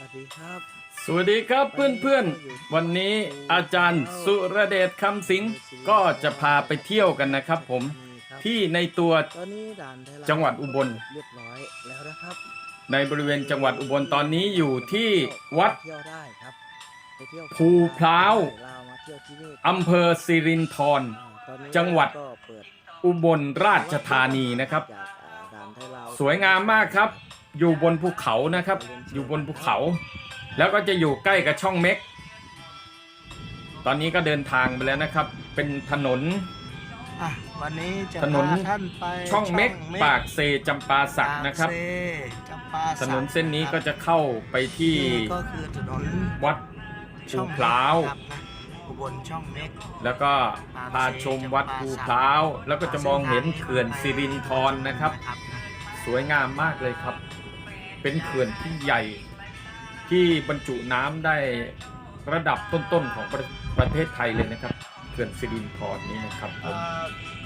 วัสดีครับ สวัสดีครับเพื่อนๆ วันนี้อาจารย์สุรเดชคำสิงห์ก็จะพาไปเที่ยวกันนะครับผมครับที่ในตัวตอนนี้ด่านไทยลาวจังหวัดอุบล เรียบร้อยแล้วนะครับในบริเวณจังหวัดอุบลตอนนี้อยู่ที่วัดเที่ยวได้ครับไปเที่ยวภูพร้าว ลาวมาเที่ยวที่นี่อำเภอสิรินธร อ่าตอนนี้จังหวัด ก็เปิดอุบลราชธานีนะครับ จากอ่าด่านไทยลาวสวยงามมากครับ อยู่บนภูเขานะครับ อยู่บนภูเขา แล้วก็จะอยู่ใกล้กับช่องเม็ก ตอนนี้ก็เดินทางไปแล้วนะครับ เป็นถนน อะวันนี้จะถนน พาท่านไปช่องเม็กปากเซจำปาสักนะครับ ปากเซจำปาถสักนนเส้นนี้ก็จะเข้าไปที่นี่ก็คือถนนวัดช่องภูพร้าวครับนะอุบลช่องเม็ก แล้วก็พาชมวัดภูพร้าว แล้วก็จะมองเห็นเขื่อนสิรินธรนะครับ สวยงามมากเลยครับ เป็นเขื่อนที่ใหญ่ที่บรรจุน้ำได้ระดับต้นๆของประประเทศไทยเลยนะครับเขื่อนสิรินธรนี้นะครับผม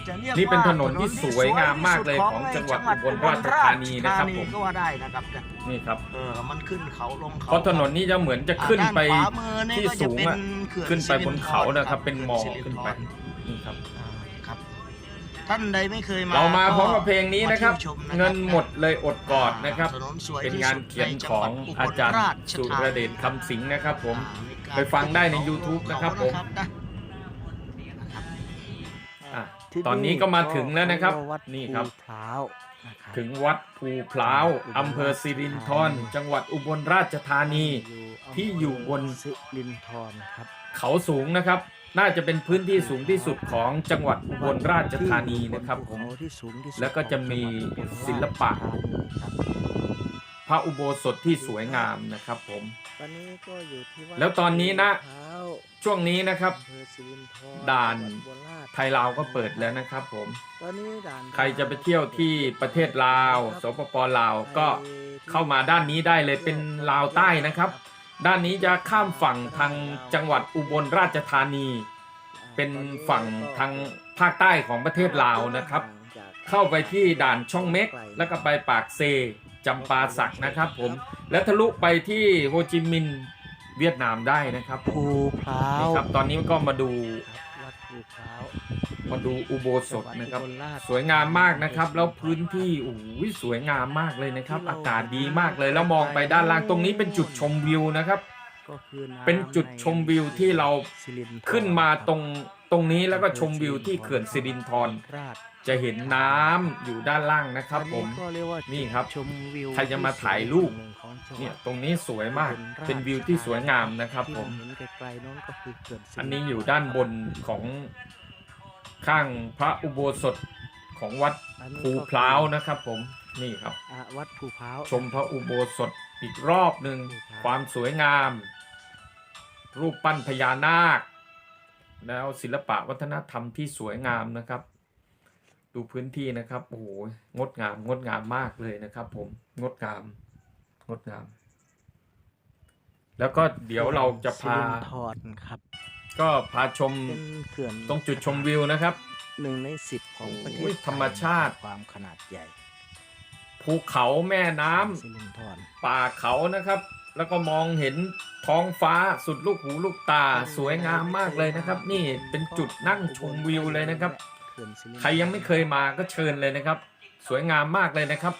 จะรียกนี่เป็นว่าถนนที่สวยงามมากเลยของจังหวัดอุบลราชธานีนะครับผมก็ว่าได้นะครับเนี่ยนี่ครับเออมันขึ้นเขาลงเขาเพราะถนนนี้จะเหมือนจะขึ้นไปอ่าด้าขวามือนี่ที่ก็จะสูงเป็นอะเขื่อขึ้นไปบนเขานะครับสิเป็นหมอกขื่ขึ้นไปสิริธรนี่ครับอ่าครับ ท่านใดไม่เคยมาเรามาก็พร้อมกับเพลงนี้นะครับมาที่ยวชมเงินหมดเลยอดกอดนะครับถนนสวยเป็นที่งานสุดเขียนใจัขหอวังดบลอาจารย์ชสุธนีรเดชคำสิงห์นะครับ ผมอ่ามีการไปฟังได้ใน YouTube นะครับผมเขานะครับอะที่ตอนนี้ก็มาถึงแล้วนะครับวัดนี่ครับภูพร้าวนะครับถึงวัดภูพร้าวอำเภอสิรินธรจังหวัดอุบลราชธานีที่อยู่บนสิรินธรครับ เขาสูงนะครับ น่าจะเป็นพื้นที่สูงที่สุดของจังหวัดอุบลราชธานีนะครับผมที่ที่สูงที่สุดแล้วก็จะมีของจังหวัดอุบลราชศิลปะธานีครับพระอุโบสถที่สวยงามนะครับผมตอนนี้ก็อยู่ที่ดแล้วตอนนี้นะภูพร้าวช่วงนี้นะครับอำเภอสิรินธรด่านจังหวัดอุบลราชไทยลาวก็เปิดแล้วนะครับผมตอนนี้ด่านใครจะไปเที่ยวที่ประเทศลาว สปปลาวก็เข้ามาด้านนี้ได้เลยเป็นลาวใต้นะครับ ด้านนี้จะข้ามฝั่งทางจังหวัดอุบลราชธานี เป็นฝั่งทางภาคใต้ของประเทศลาวนะครับ เข้าไปที่ด่านช่องเม็ก แล้วก็ไปปากเซจำปาสักนะครับผม แล้วทะลุไปที่โฮจิมินห์เวียดนามได้นะครับภูพร้าว นี่ครับตอนนี้ก็มาดูวัดภูพร้าว มาดูอุโบสถนะครับ สวยงามมากนะครับ แล้วพื้นที่โอ้ยสวยงามมากเลยนะครับ อากาศดีมากเลยแล้วมองไปด้านล่างตรงนี้เป็นจุดชมวิวนะครับ เป็นจุดชมวิวที่เราขึ้นมาตรงตรงนี้แล้วก็ชมวิวที่เขื่อนสิรินธรจะเห็นน้ำอยู่ด้านล่างนะครับ ผมนี่ครับชมวิวใครจะมาถ่ายรูปเนี่ยตรงนี้สวยมากเป็นวิวที่สวยงามนะครับ ผมอันนี้อยู่ด้านบนของ ข้างพระอุโบสถของวัดอันนี้ภูก็พร้าวนะครับ ผมนี่ครับ อะวัดภูพร้าว ชมพระอุโบสถอีกรอบหนึ่งความสวยงาม รูปปั้นพญานาค แล้วศิลปะวัฒนธรรมที่สวยงามนะครับ ดูพื้นที่นะครับโอ้โหงดงามงดงามมากเลยนะครับ ผมงดงามงดงาม แล้วก็เดี๋ยวเราจะพา สิรินธรครับ ก็พาชมเป็นเขื่อนตรงจุดชมวิวนะครับ หนึ่งในสิบของประเทโอ้ศยธรรมชาติ ความขนาดใหญ่ภูเขาแม่น้ำสิรินธรป่าเขานะครับ แล้วก็มองเห็นท้องฟ้าสุดลูกหูลูกตาสวยงามมากเลยนะครับ นี่เป็นจุดนั่งชมวิวเลยนะครับ เขื่อนสิรินธใครยังไม่เคยมาก็เชิญเลยนะครับ สวยงามมากเลยนะครับ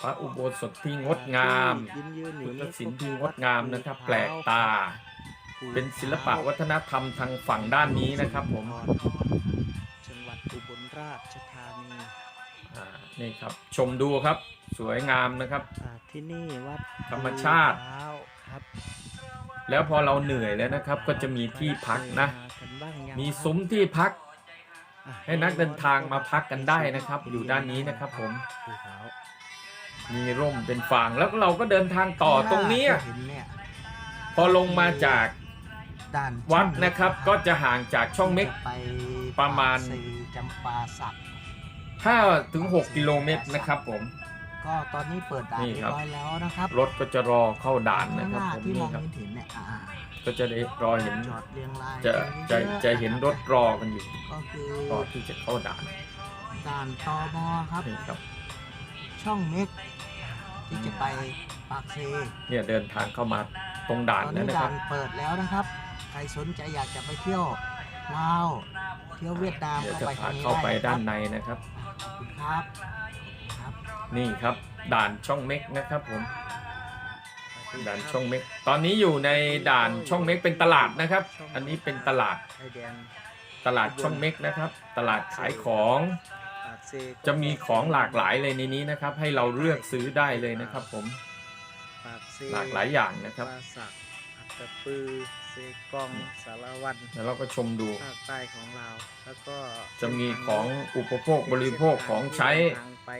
พระอุโบสถที่งดงาม ยืนยืนอยู่พุทธนี่ศิลป์ก็ที่คืองดงามนะครับ แปลกตาภู เป็นศิลปะวัฒนธรรมทางฝั่งด้านนี้นะครับผมจังหวัดอุบลราชธานีอ่านี่ครับชมดูครับสวยงามนะครับอ่าที่นี่วัดธรรมชาติภูพร้าวครับแล้วพอเราเหนื่อยแล้วนะครับ ก็จะมีที่พักนะเคยมากันบ้างยังมีครับซุ้มที่พักอะให้นักเดินทางมาพักกันได้นะครับ อยู่ด้านนี้นะครับผมภูเขามีร่มเป็นฟางแล้วเราก็เดินทางต่อตรงเนี้ยที่เห็นเนี่ยพอลงมาจาก ด่านวัดนะครับก็จะห่างจากช่องเม็กไปประมาณปกซีจำปาสัก5ถึง 6 กิโลเมตรนะครับผม ก็ตอนนี้เปิดด่านนี่เรียครับบร้อยแล้วนะครับ รถก็จะรอเข้าด่านนะครับข้งหผมที่มนี่องครับเห็นเนี่ยอ่าก็จะได้รอเห็นจอดเรียงรายจะกัจะยอจะเห็นรถรอกันอยู่ก็คือรอที่จะเข้าด่าน ด่านตมครับนี่ครับ ช่องเม็กที่จะไปปากเซเนี่ยเดินทางเข้ามาตรงด่านตอนแล้วนี้นะคด่ารับนเปิดแล้วนะครับใครสนใจอยากจะไปเที่ยวลาวเที่ยวเวียดนามเดี๋ยวก็จะไปพาทางนี้เข้าไปได้ด้านนะในนะครับ ครับครับ นี่ครับด่านช่องเม็กนะครับผมด่านช่องเม็ก ตอนนี้อยู่ในด่านช่องเม็กเป็นตลาดนะครับ อันนี้เป็นตลาดชายแดนตลาดช่องเม็กนะครับ ตลาดขายของปากเซก็จะมีของหลากหลายเลยในนี้นะครับ ให้เราเลือกซื้อได้เลยนะครับ ผมปากเซหลากหลายอย่างนะครับปลาสั กอัตตปือเซกองสารวันแล้วเราก็ชมดู ภาคใต้ของเราแล้วก็จะมีของอุปโภคบริโภคของใช้ทางไป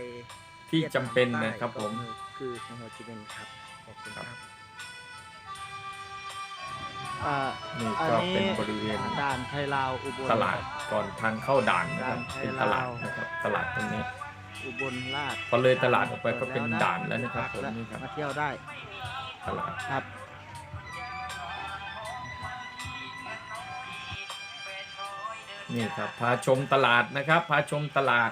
ที่จำเป็นนะครับผม คือของโฮจิมินห์ครับขอบคุณคครัรับบอ่านี่อันก็นี้เป็นบริเวณด่านไทยลาวอุบล ตลาดก่อนทางเข้าด่านนะครับ ด่านไทยเป็นตลาดลาว นะครับ ตลาดตรงนี้ อุบลราชพอเลยตลาดออกไปก็เป็นด่านแล้วนะครับผมและนี่ครับ มาเที่ยวได้ตลาดครับ นี่ครับพาชมตลาดนะครับ พาชมตลาด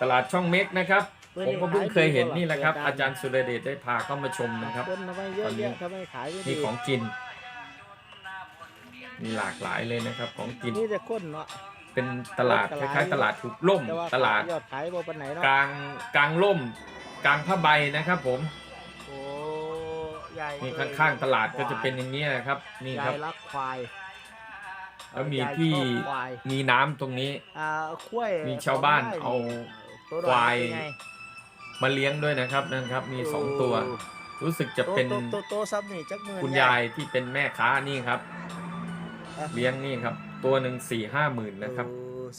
ตลาดช่องเม็กนะครับ ผมก็เพิ่งเคยเห็นนี่แหละครับ อาจารย์สุรเดชได้พาเข้ามาชมนะครับคนทำไมเยอะตอนนี้แยะทำไมขายไม่ดีนี่ของกิน มีหลากหลายเลยนะครับ ของกินนี่จะค้นเนาะเป็นตลาดคล้ายๆตลาดถูกล่มแต่ว่าตลาดยอดขายบ่ปานไหนเนาะกลางกลางล่ม กลางผ้าใบนะครับ ผมโอ้ยายนี่ข้างๆตลาดก็จะเป็นอย่างนี้นะครับ นี่คยารับยรักควาย แล้วมียายที่ชอบควายมีน้ำตรงนี้ อ่าคุ้วยมีชาวบ้านได้เอา ตัวควาย เป็นไงมาเลี้ยงด้วยนะครับนั่นครับ มีสองตัว รู้สึกจะเป็นโตโตโตซับนี่จักหมื่นคุณยายที่เป็นแม่ค้านี่ครับอะเลี้ยงนี่ครับ ตัวหนึ่งสี่ห้าหมื่นนะครับ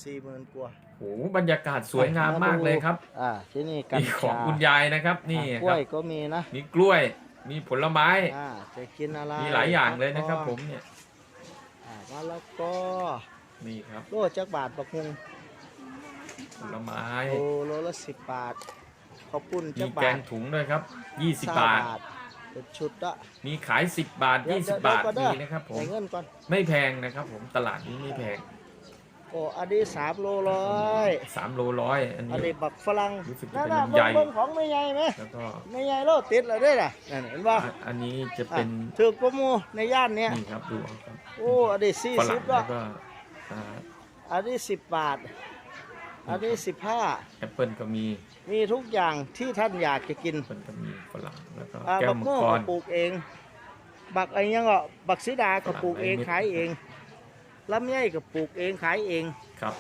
สี่หมื่นกว่าโอ้โหบรรยากาศสวยงามมากเลยครับอ่าที่นี่กัญนี่ของชาคุณยายนะครับนี่อะกคล้รัวยบก็มีนะมีกล้วย มีผลไม้ อ่าจะกินอะไรมีหลายอย่างเลยนะครับ ผมเนี่ยอ่า มะละกอนี่ครับโลจักบาทบักมุงผลไม้โลโลละสิบบาทข้าวปุ้นมีจักแกบาทงถุงด้วยครับยี่สิบเศร้บาท เป็นชุดละ มีขายสิบบาท เดี๋ยวยี่สิบบาทเดี๋ยวมีนะครับผม ใส่เงินก่อน ไม่แพงนะครับผมตลาดนี้ไม่แพงโอ้อันนี้สามโลร้อยสามโลร้อยอันอันนี้ นี้บักฝรั่งรู้สึกจะนั่นเป็นน่ะลำไย เบิ่งๆของไม่ใหญ่ไหมแล้วก็ไม่ใหญ่โลติดเลยด้วยน่ะนั่นเห็นป่ะอะอันนี้จะเป็นถือประมูในย่านเนี้ยนี่ครับดูเอาครับโอ้อันนี้สี่ฝสิรั่บงแล้ละวก็อ่าอันนี้สิบบาท อันนี้สิบห้าแอปเปิลก็มีมีทุกอย่างที่ท่านอยากจะกิน แอปเปิลก็มีฝรั่งแล้วก็อ่าแก้วบักมังม่วงกก็รปลูกเอง บักอะไรยังก็บักสีดาก็ปลูกเองฝรั่งขายเอง ลำไยก็ปลูกเองขายเองครับ